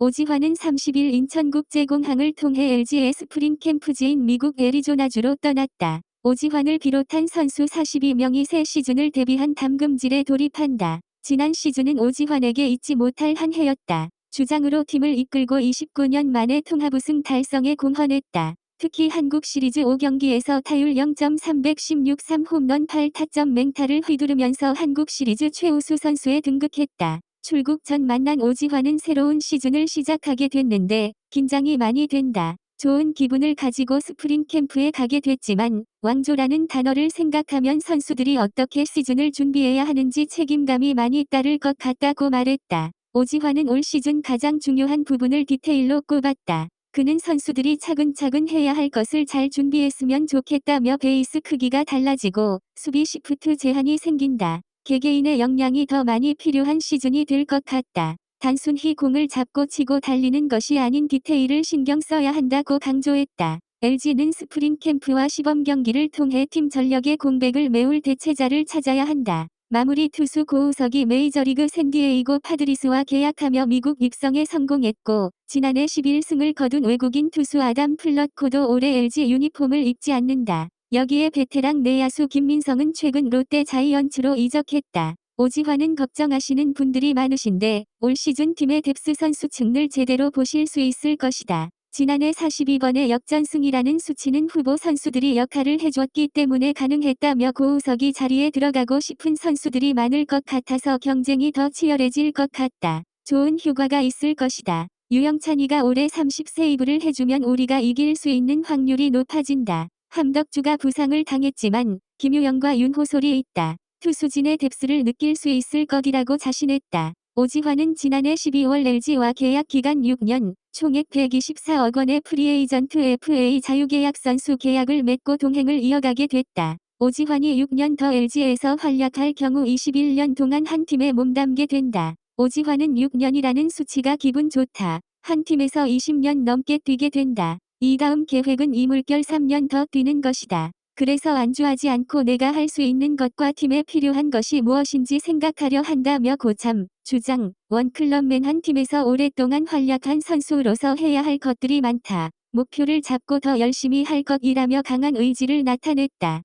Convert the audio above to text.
오지환은 30일 인천국제공항을 통해 LG의 스프링 캠프지인 미국 애리조나주로 떠났다. 오지환을 비롯한 선수 42명이 새 시즌을 대비한 담금질에 돌입한다. 지난 시즌은 오지환에게 잊지 못할 한 해였다. 주장으로 팀을 이끌고 29년 만에 통합 우승 달성에 공헌했다. 특히 한국 시리즈 5경기에서 타율 0.316 3홈런 8타점 맹타를 휘두르면서 한국 시리즈 최우수 선수에 등극했다. 출국 전 만난 오지환은 새로운 시즌을 시작하게 됐는데 긴장이 많이 된다. 좋은 기분을 가지고 스프링 캠프에 가게 됐지만 왕조라는 단어를 생각하면 선수들이 어떻게 시즌을 준비해야 하는지 책임감이 많이 따를 것 같다고 말했다. 오지환은 올 시즌 가장 중요한 부분을 디테일로 꼽았다. 그는 선수들이 차근차근 해야 할 것을 잘 준비했으면 좋겠다며 베이스 크기가 달라지고 수비 시프트 제한이 생긴다. 개개인의 역량이 더 많이 필요한 시즌이 될 것 같다. 단순히 공을 잡고 치고 달리는 것이 아닌 디테일을 신경 써야 한다고 강조했다. LG는 스프링 캠프와 시범 경기를 통해 팀 전력의 공백을 메울 대체자를 찾아야 한다. 마무리 투수 고우석이 메이저리그 샌디에이고 파드리스와 계약하며 미국 입성에 성공했고 지난해 11승을 거둔 외국인 투수 아담 플럿코도 올해 LG 유니폼을 입지 않는다. 여기에 베테랑 내야수 김민성은 최근 롯데 자이언츠로 이적했다. 오지환은 걱정하시는 분들이 많으신데 올 시즌 팀의 뎁스 선수층을 제대로 보실 수 있을 것이다. 지난해 42번의 역전승이라는 수치는 후보 선수들이 역할을 해줬기 때문에 가능했다며 고우석이 자리에 들어가고 싶은 선수들이 많을 것 같아서 경쟁이 더 치열해질 것 같다. 좋은 휴가가 있을 것이다. 유영찬이가 올해 30세이브를 해주면 우리가 이길 수 있는 확률이 높아진다. 함덕주가 부상을 당했지만 김유영과 윤호솔이 있다. 투수진의 뎁스를 느낄 수 있을 것이라고 자신했다. 오지환은 지난해 12월 LG와 계약 기간 6년, 총액 124억 원의 프리에이전트 FA 자유계약 선수 계약을 맺고 동행을 이어가게 됐다. 오지환이 6년 더 LG에서 활약할 경우 21년 동안 한 팀에 몸담게 된다. 오지환은 6년이라는 수치가 기분 좋다. 한 팀에서 20년 넘게 뛰게 된다. 이 다음 계획은 이 물결 3년 더 뛰는 것이다. 그래서 안주하지 않고 내가 할 수 있는 것과 팀에 필요한 것이 무엇인지 생각하려 한다며 고참, 주장, 원클럽맨 한 팀에서 오랫동안 활약한 선수로서 해야 할 것들이 많다. 목표를 잡고 더 열심히 할 것이라며 강한 의지를 나타냈다.